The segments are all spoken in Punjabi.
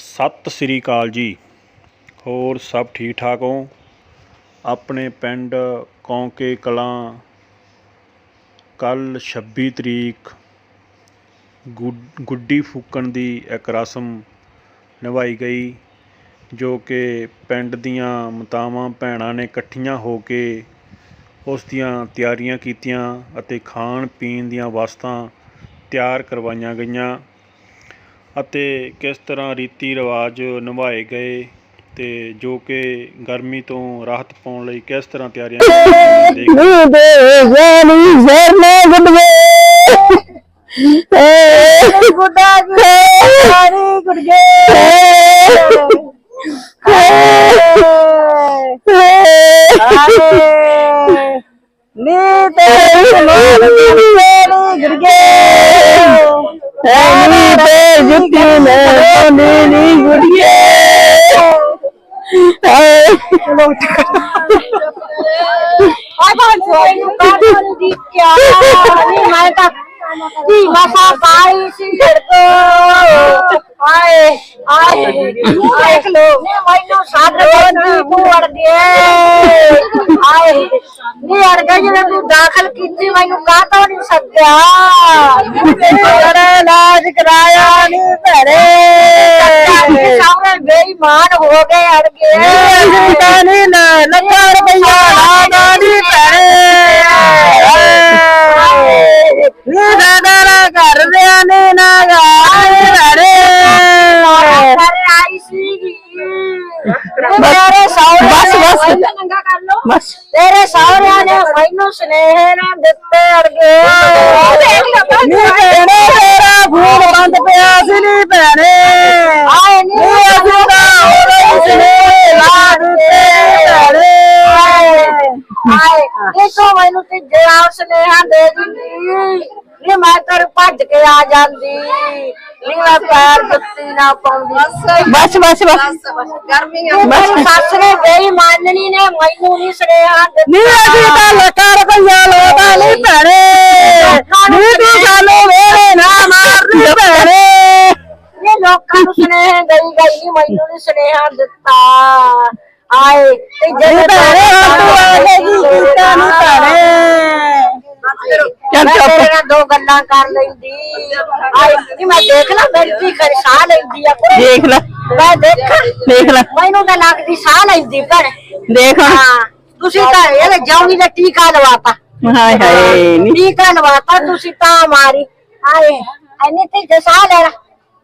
ਸਤਿ ਸ੍ਰੀ ਅਕਾਲ ਜੀ। ਹੋਰ ਸਭ ਠੀਕ ਠਾਕ ਹੋ? ਆਪਣੇ ਪਿੰਡ ਕੌਂਕੇ ਕਲਾਂ ਕੱਲ੍ਹ 26 ਤਰੀਕ ਗੁ- ਗੁੱਡੀ ਫੂਕਣ ਦੀ ਇੱਕ ਰਸਮ ਨਿਭਾਈ ਗਈ, ਜੋ ਕਿ ਪਿੰਡ ਦੀਆਂ ਮਾਤਾਵਾਂ ਭੈਣਾਂ ਨੇ ਇਕੱਠੀਆਂ ਹੋ ਕੇ ਉਸ ਦੀਆਂ ਤਿਆਰੀਆਂ ਕੀਤੀਆਂ ਅਤੇ ਖਾਣ ਪੀਣ ਦੀਆਂ ਵਸਤਾਂ ਤਿਆਰ ਕਰਵਾਈਆਂ ਗਈਆਂ। ਅਤੇ ਕਿਸ ਤਰ੍ਹਾਂ ਰੀਤੀ ਰਿਵਾਜ ਨਿਭਾਏ ਗਏ ਤੇ ਜੋ ਕਿ ਗਰਮੀ ਤੋਂ ਰਾਹਤ ਪਾਉਣ ਲਈ ਕਿਸ ਤਰ੍ਹਾਂ ਤਿਆਰੀਆਂ ਕੀਤੀਆਂ ਦੇਖ ਨੀ ਤੇ ਮੇਰੀ ਗੁੱਡੇ ਨੀ ਜੁੱਤੀ ਮੈਂ ਨੀ ਨੀ ਗੁੱਡੀਏ ਆਏ ਬਾਹਰ ਸੋਈ ਨੂੰ ਕਾਹਨੂੰ ਦੀ ਕਿਆ ਨਹੀਂ ਮੈਂ ਤਾਂ ਦੀ ਮਸਾ ਪਾਈ ਸੀ ਲੜਕੋ ਆਏ ਆਏ। ਦੇਖ ਲੋ ਨੇ ਮੈਨੂੰ ਸਾਧ ਦੀ ਤੂੰ ਅੜ ਗਏ ਆਏ ਨੀ ਅੜ ਗਏ ਜਦੋਂ ਤੂੰ ਦਾਖਲ ਕੀਤੀ ਮੈਨੂੰ ਕਾਹਤੋਂ ਨਹੀਂ ਸੱਦਿਆ ਤੇਰਾ ਇਲਾਜ ਕਰਾਇਆ ਨਹੀਂ ਭੈਣੇ ਸਾਹਮਣੇ ਬੇਈਮਾਨ ਹੋ ਗਏ ਅੜ ਗਏ ਜਿੰਦਾ ਨਹੀਂ ਨਾ ਲੱਖਾਂ ਰੁਪਈਆ ਲਾਦਾ ਨਹੀਂ ਭੈਣੇ ਨੀ ਦਾਦਾ ਕਰ ਦਿਆਂ ਨੇ ਨਾ ਗਾਏ ਭੈਣੇ ਘਰੇ ਆਈ ਸੀਗੀ ਮੇਰੇ ਸਹੁਰੇ ਬਸ, ਬਸ। ਨੇ ਮੈਨੂੰ ਨੰਗਾ ਕਰ ਲੋ ਬਸ ਤੇਰੇ ਸਹੁਰਿਆਂ ਨੇ ਮੈਨੂੰ ਸੁਨੇਹੇ ਨਾ ਦਿੱਤੇ ਅੜਗੇ ਨੀ ਭੈਣੇ ਤੇਰਾ ਫੋਨ ਬੰਦ ਪਿਆ ਸੀ ਨੀ ਭੈਣੇ ਆਏ ਨੀ ਤਾਂ ਹੋਰ ਇਸਨੇ ਲਾ ਦਿੱਤੇ ਭੈਣੇ ਆਏ ਇਹ ਤੋਂ ਮੈਨੂੰ ਤੇ ਜਰਾ ਸੁਨੇਹਾ ਦੇ ਦਿੰਦੀ ਨੀ ਮੈਂ ਤੇਰੇ ਭੱਜ ਕੇ ਆ ਜਾਂਦੀ ਨੀ ਮੈਂ ਪੈਰ ਜੁੱਤੀ ਨਾ ਪਾਉਂਦੀ। ਬਸ ਬਸ ਬਸ। ਮੇਰੀ ਸੱਸ ਨੇ ਬੇਈਮਾਨਣੀ ਨੇ ਮੈਨੂੰ ਨਹੀਂ ਸੁਨੇਹਾ ਨੀ ਅਸੀਂ ਤਾਂ ਲੱਖਾਂ ਰੁਪਈਆ ਲੋਟਾ ਨਹੀਂ ਭੈਣੇ। ਨੀ ਤੂੰ ਸਾਨੂੰ ਵੇਲੇ ਨਾ ਮਾਰਨੀ ਭੈਣੇ। ਇਹ ਲੋਕਾਂ ਨੂੰ ਸੁਨੇਹਾ ਗਈ ਗਈ ਨਹੀਂ ਮੈਨੂੰ ਨਹੀਂ ਸੁਨੇਹਾ ਦਿੱਤਾ। ਆਏ ਤੇ ਜਿਹੜੇ ਭੈਣੇ ਤੂੰ ਕੀ ਕੀਤਾ ਨੀ ਭੈਣੇ। ਮੈਂ ਚੁੱਪ। ਨਾਲ ਦੋ ਗੱਲਾਂ ਕਰ ਲੈਂਦੀ। ਆਏ ਨੀ ਮੈਂ ਦੇਖ ਲਾ ਮੇਰੀ ਧੀ ਖਰ ਸਾਹ ਲੈਂਦੀ ਆ ਦੇਖ ਲੈ। ਮੈਂ ਦੇਖ ਦੇਖ ਲੈ। ਮੈਨੂੰ ਤਾਂ ਲੱਗਦੀ ਸਾਹ ਲੈਂਦੀ ਭੈਣੇ। ਦੇਖ ਹਾਂ ਤੁਸੀਂ ਤਾਂ ਇਹਦੇ ਜਾਉਣੀ ਦਾ ਟੀਕਾ ਲਵਾਤਾ। ਹਾਏ ਹਾਏ ਨੀ। ਟੀਕਾ ਲਵਾਤਾ ਤੁਸੀਂ ਤਾਂ ਮਾਰੀ। ਆਏ ਐਨੇ ਤੇ ਜਸਾ ਲੈ ਲਾ।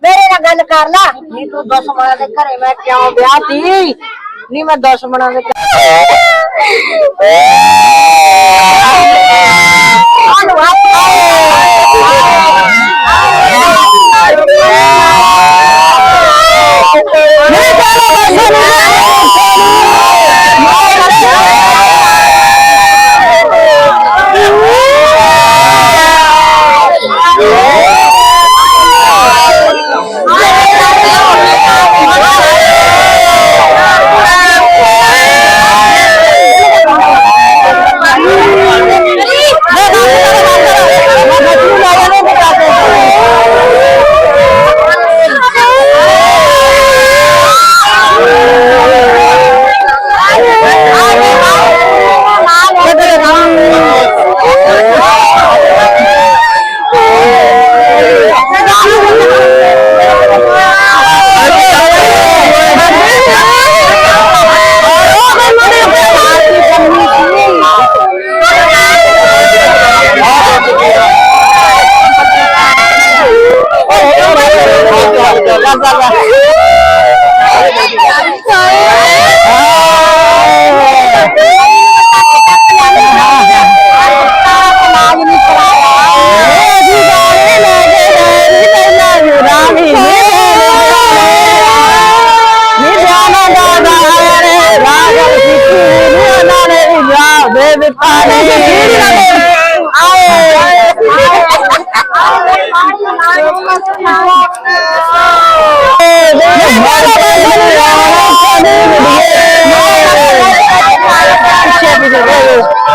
ਮੇਰੇ ਨਾਲ ਗੱਲ ਕਰ ਲਾ। ਨਹੀਂ ਤੂੰ ਦੁਸ਼ਮਣਾਂ ਦੇ ਘਰੇ ਮੈਂ ਕਿਉਂ ਵਿਆਹ ਤੀ? ਨਹੀਂ ਮੈਂ ਦੁਸ਼ਮਣਾਂ ਦੇ ਨੀ ਚਲੋ ਆਏ ਨਹੀਂ ਰੇ ਪਿੱਛੇ ਆਏ ਚੱਲ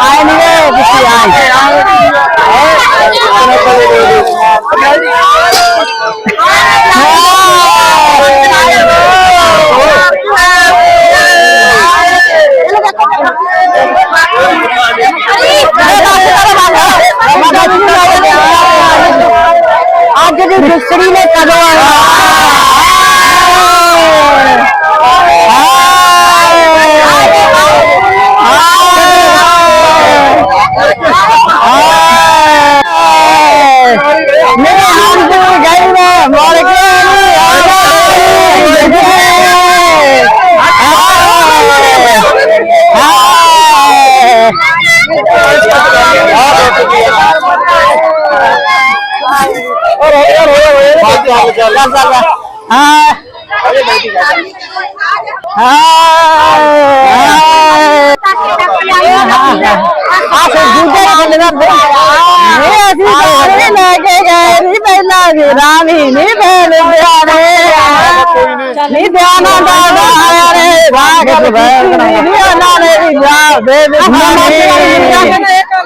ਆਏ ਨਹੀਂ ਵੇ ਕਿੱਥੇ ਆਏ ਅੱਜ ਦੀ ਦੂਸਰੀ ਨੇ ਕਦੋਂ ਆਉਣਾ ਦੇ ਦੇ ਵੀ ਆਏ ਨਹੀਂ ਆਏ ਪਿੱਛੇ ਆਏ ਮਰ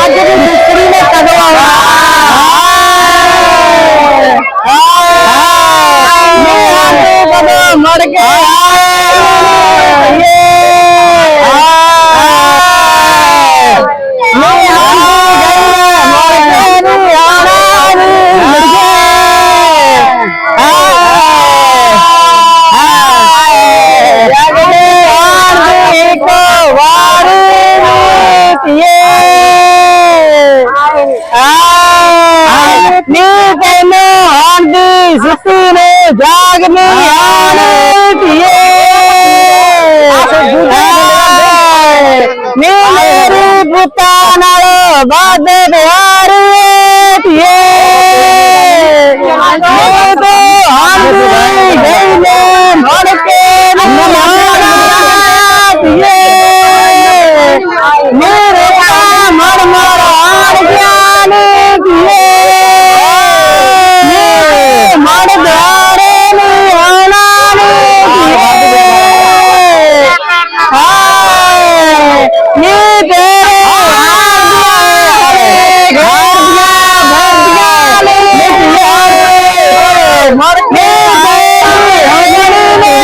ਅੱਜ ਦੀ ਦੂਸਰੀ ਨੇ ਕਦੋਂ ਆਉਣਾ ਕਦੋਂ ਮਰ ਕੇ ਨੀ ਤੈਨੂੰ ਆਂਦੀ ਸੁੱਤੀ ਨੇ ਜਾਗ ਨਹੀਂ ਧੀਏ। ਨੀ ਮੇਰੀ ਪੁੱਤਾਂ ਨਾਲ ਬਾਦ ਪਿਆਰ ਧੀਏ ਨੀ ਤੋ ਆਂਦੀ ਗਈ ਨੇ ਮੜ ਕੇ ਨਾ ਧੀਏ। ਮੇਰੇ ਆ ਮਰ ਮਰ ਹਾਏ ਨੀ ਤੇਰੇ ਆਂਦੀਆਂ ਘਰ ਦੀਆਂ ਭਰਦੀਆਂ ਨੀ ਮਰ ਕੇ ਗਈ ਹਜਣ ਨੇ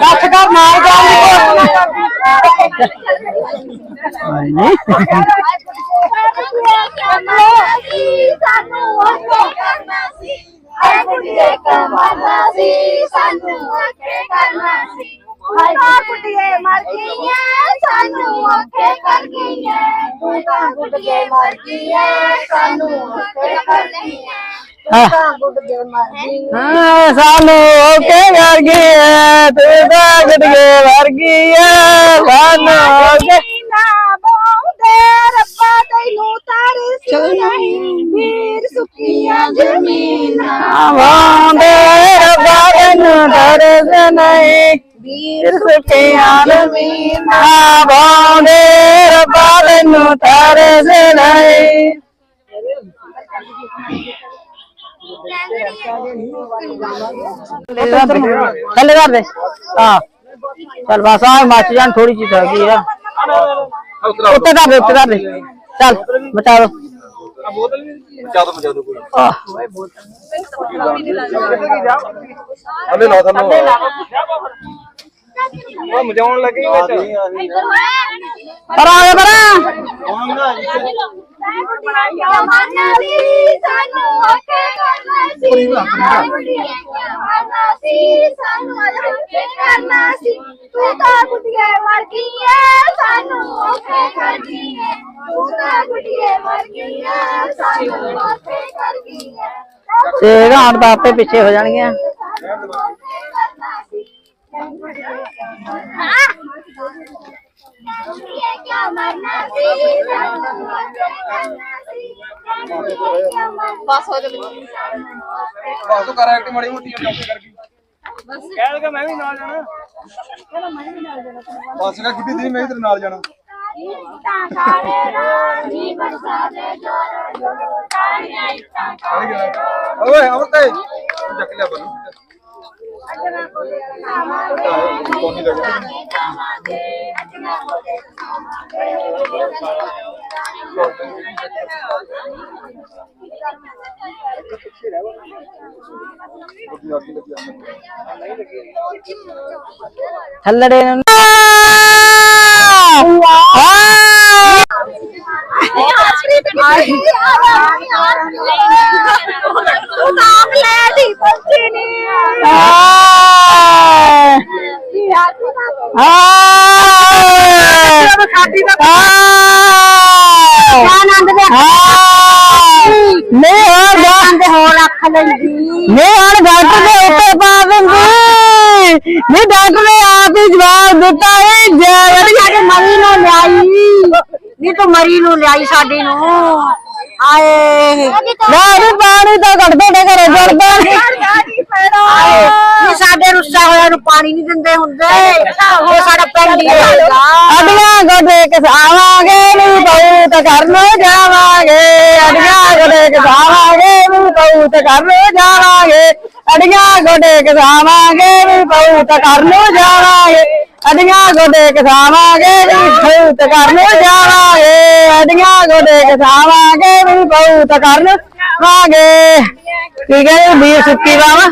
ਦੱਸ ਕਰ ਨਾਲ ਨਹੀਂ ਸਾਨੂੰ ਉਹ ਕਰਨਾ ਸੀ ਐ ਕੁੜੀਏ ਕਮਾਨਾ ਸੀ ਸਾਨੂੰ ਅੱਖੇ ਕਰਨਾ ਸੀ ਹਾਏ ਤਾਂ ਕੁੜੀਏ ਮਰ ਗਈਆਂ ਸਾਨੂੰ ਅੱਖੇ ਕਰ ਗਈਆਂ ਤੂੰ ਤਾਂ ਕੁੜੀਏ ਮਰ ਗਈਆਂ ਸਾਨੂੰ ਅੱਖੇ ਕਰ ਗਈਆਂ ਤੂੰ ਤਾਂ ਕੁੜੀਏ ਮਰ ਗਈਆਂ ਹਾਂ ਸਾਨੂੰ ਓਕੇ ਵਰਗੀ ਹੈ ਤੂੰ ਤਾਂ ਗੜਗੇ ਵਰਗੀ ਹੈ ਸਾਨੂੰ ਜ਼ਮੀਨਾਂ ਆਵਾਂਦੇ ਰੱਬਾ ਤੈਨੂੰ ਦਰਦ ਨਹੀਂ ਵੀਰ ਸੁਖਿਆ ਜ਼ਮੀਨਾਂ ਆਵਾਂਦੇ ਰੱਬਾ ਤੈਨੂੰ ਦਰਦ ਨਹੀਂ ਥੱਲੇ ਕਰ ਦੇ ਹਾਂ ਚੱਲ ਬਸ ਆ ਮੱਚ ਜਾਣ ਥੋੜੀ ਜਿਹੀ ਰਹਿ ਗਈ ਆ ਕਰ ਦੇ ਬਚਾ ਦੋ ਕੋਈ। ਹਲੇ ਲਾ ਥੱਲੋਂ ਉਹ ਮਜਾਉਣ ਲੱਗੀ ਵਿੱਚ। ਪਰ ਆ ਪਰ ਸਾਨੂੰ ਅੱਖੇ ਕਰਨਾ ਸੀ। ਮਾਨਾ ਸੀ ਸਾਨੂੰ ਅੱਖੇ ਕਰਨਾ ਸੀ ਤੂੰ ਤਾਂ ਗੁੱਡੀਏ ਮਰ ਗਈ ਐ ਸਾਨੂੰ ਅੱਖੇ ਕਰ ਗਈ ਐ ਤੂੰ ਤਾਂ ਗੁੱਡੀਏ ਮਰ ਗਈ ਐ ਸਾਨੂੰ ਅੱਖੇ ਕਰ ਗਈ ਐ ਤੇ ਘਾਣ ਤਾਂ ਆਪੇ ਪਿੱਛੇ ਹੋ ਜਾਣਗੀਆਂ ਇਹ ਕਿਆ ਮਰਨਾ ਸੀ ਸਾਨੂੰ ਅੱਖੇ ਕਰਨਾ ਸੀ ਬਸ ਹੋ ਜਾ ਬਸ ਤੂੰ ਕਰ ਐਕਟ ਮੜੀ ਮੋਟੀ ਕੰਮ ਕਰਕੇ ਕਹਿ ਲਗਾ ਮੈਂ ਵੀ ਨਾਲ ਜਾਣਾ ਬਸ ਕਾ ਗੁੱਡੀ ਦੀ ਮੈਂ ਤੇਰੇ ਨਾਲ ਜਾਣਾ। ਇੱਟਾਂ ਕਾਲੇ ਰਾਣੀ ਬਰਸਾ ਦੇ ਜੋਰ ਜੋਰ ਤਾਰੀਆਂ ਚੜ ਗਿਆ ਓਏ ਅਮਰਤੇ ਚੱਕ ਲਿਆ ਬੰਨ ਕਾਲੇ ਜਾਵਾਂਗੇ ਜਾਵਾਂਗੇ ਅੱਜਣਾ ਕੋਲੇ ਜਾਵਾਂਗੇ ਥੱਲੜੇ ਨੂੰ ਤੂੰ ਨਹੀਂ ਨਹੀਂ ਹੋਰ ਲੈਂਦੀ। ਨਹੀਂ ਹੁਣ ਡਾਕਟਰ ਦੇ ਉੱਤੇ ਪਾ ਦਿੰਦੀ। ਨਹੀਂ ਡਾਕਟਰ ਨੇ ਆਪ ਹੀ ਜਵਾਬ ਦਿੱਤਾ ਏ ਜੇ ਸਾਡੇ ਮਰੀ ਨੂੰ ਲਿਆਈ। ਨਹੀਂ ਤੂੰ ਮਰੀ ਨੂੰ ਲਿਆਈ ਸਾਡੀ ਨੂੰ। ਆਏ। ਨਹੀਂ ਪਾਣੀ ਤਾਂ ਕੱਢਦੇ ਨੇ ਘਰੇ ਜੜਦਾ ਨਹੀਂ ਸਾਡੇ ਰੁੱਸਾ ਹੋਇਆ ਨੂੰ ਪਾਣੀ ਨਹੀਂ ਦਿੰਦੇ ਹੁੰਦੇ। ਇਹ ਸਾਡਾ ਪਿੰਡ ਹੀ ਹੋਏਗਾ। ਅਡੀਆਂ ਗੋਡੇ ਕਸਾਵਾਂਗੇ ਨੀ ਬਹੁਤ ਕਰਨ ਕਸਾਵਾਂਗੇ ਵੀ ਬਹੁਤ ਕਰਨ ਜਾਵਾਂਗੇ। ਅਡੀਆਂ ਗੋਡੇ ਕਸਾਵਾਂਗੇ ਨੀ ਬਹੁਤ ਕਰਨ ਜਾਵਾਂਗੇ। ਅਡੀਆਂ ਗੋਡੇ ਕਸਾਵਾਂਗੇ ਨੀ ਬਹੁਤ ਕਰਨ ਜਾਵਾਂਗੇ। ਅਡੀਆਂ ਗੋਡੇ ਕਸਾਵਾਂਗੇ ਨੀ ਬਹੁਤ ਕਰਨ ਵਾਂਗੇ ਕੀ ਕਹਿੰਦੇ ਵੀਰ ਸੁੱਕੀ ਬਾਵਾ?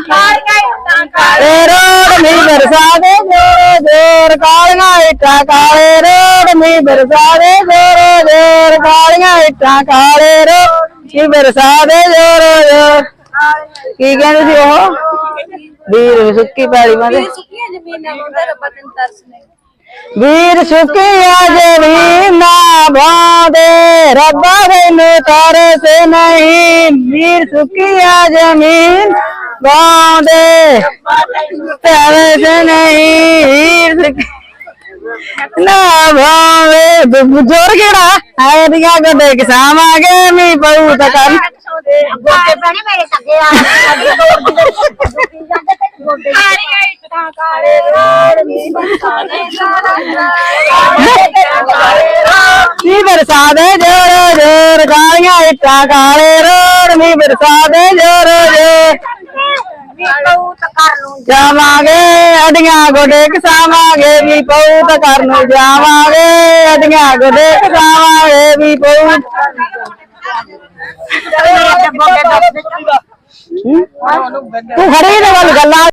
ਏ ਰੋੜ ਮੀ ਬਰਸਾ ਦੇ ਜੋਰ ਜੋਰ ਕਾਲੀਆਂ ਇੱਟਾਂ ਕਾਲੇ ਰੋੜ ਮੀ ਬਰਸਾ ਦੇ ਜੋਰ ਜੋਰ ਕਾਲੀਆਂ ਇੱਟਾਂ ਕਾਲੇ ਰੋੜ ਮੀ ਬਰਸਾ ਦੇ ਜੋਰ ਜੋਰ ਕੀ ਕਹਿੰਦੇ ਸੀ ਉਹ? ਵੀਰ ਸੁੱਕੀ ਪੈਲੀ ਮਾਦੇ ਸੁੱਕੀਆਂ ਜ਼ਮੀਨਾਂ ਨੂੰ ਤੇ ਰੱਬਾ ਤੈਨੂੰ ਤਰਸ ਨਹੀਂ ਵੀਰ ਸੁੱਕੀਆਂ ਜ਼ਮੀਨਾਂ ਬਾਦੇ ਰੱਬਾ ਤੈਨੂੰ ਤਰਸ ਨਹੀਂ। ਵੀਰ ਸੁੱਕੀਆਂ ਜ਼ਮੀਨ ਬਾਦੇ ਤਰਸ ਨਹੀਂ। ਵੀਰ ਸੁੱਕੀ- ਨਾ ਭਾਵੇ ਬੁਜੋਰ ਕਿਹੜਾ ਹੈ ਦੀਆਂ ਗੱਡੇ ਕਿਸਾਵਾਂਗੇ ਮੀ ਪਊ ਤਾਂ ਕਰ ਗੋਡੇ ਪੈਣੇ ਮੇਰੇ ਸੱਗੇ ਆ ਮੀ ਬਰਸਾ ਦੇ ਜੋਰ ਜੋਰ ਗਾਲੀਆਂ ਇੱਟਾਂ ਕਾਲੇ ਰੋੜ ਮੀ ਬਰਸਾ ਦੇ ਜੋਰ ਜੋਰ ਪਊ ਤਾਂ ਕਰ ਲੂੰ ਜਾਵਾਂਗੇ ਅਡੀਆਂ ਗੋਡੇ ਕਸਾਵਾਂਗੇ, ਵੀ ਪਊ ਤਾਂ ਕਰ ਨੂੰ ਜਾਵਾਂਗੇ ਅਡੀਆਂ ਗੋਡੇ ਕਸਾਵਾਂਗੇ, ਵੀ ਪਊ। ਤੂੰ ਖੜੀ ਨੇ ਗੱਲ ਗੱਲਾਂ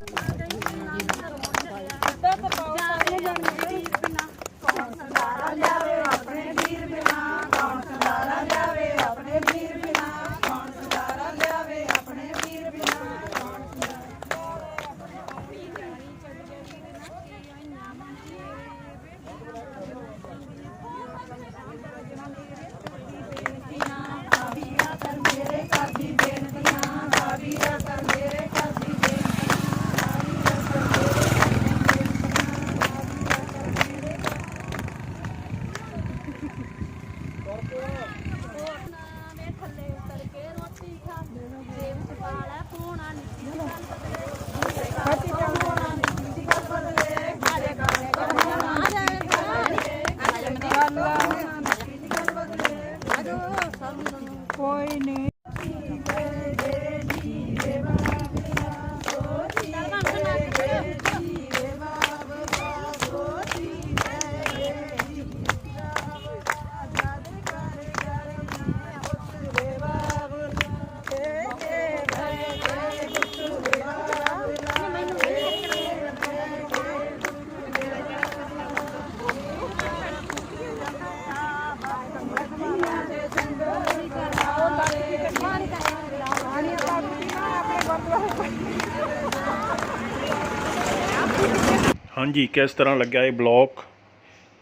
ਹਾਂਜੀ, ਕਿਸ ਤਰ੍ਹਾਂ ਲੱਗਿਆ ਇਹ ਬਲੌਗ?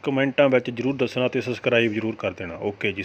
ਕਮੈਂਟਾਂ ਵਿੱਚ ਜਰੂਰ ਦੱਸਣਾ ਅਤੇ ਸਬਸਕ੍ਰਾਈਬ ਜਰੂਰ ਕਰ ਦੇਣਾ। ਓਕੇ ਜੀ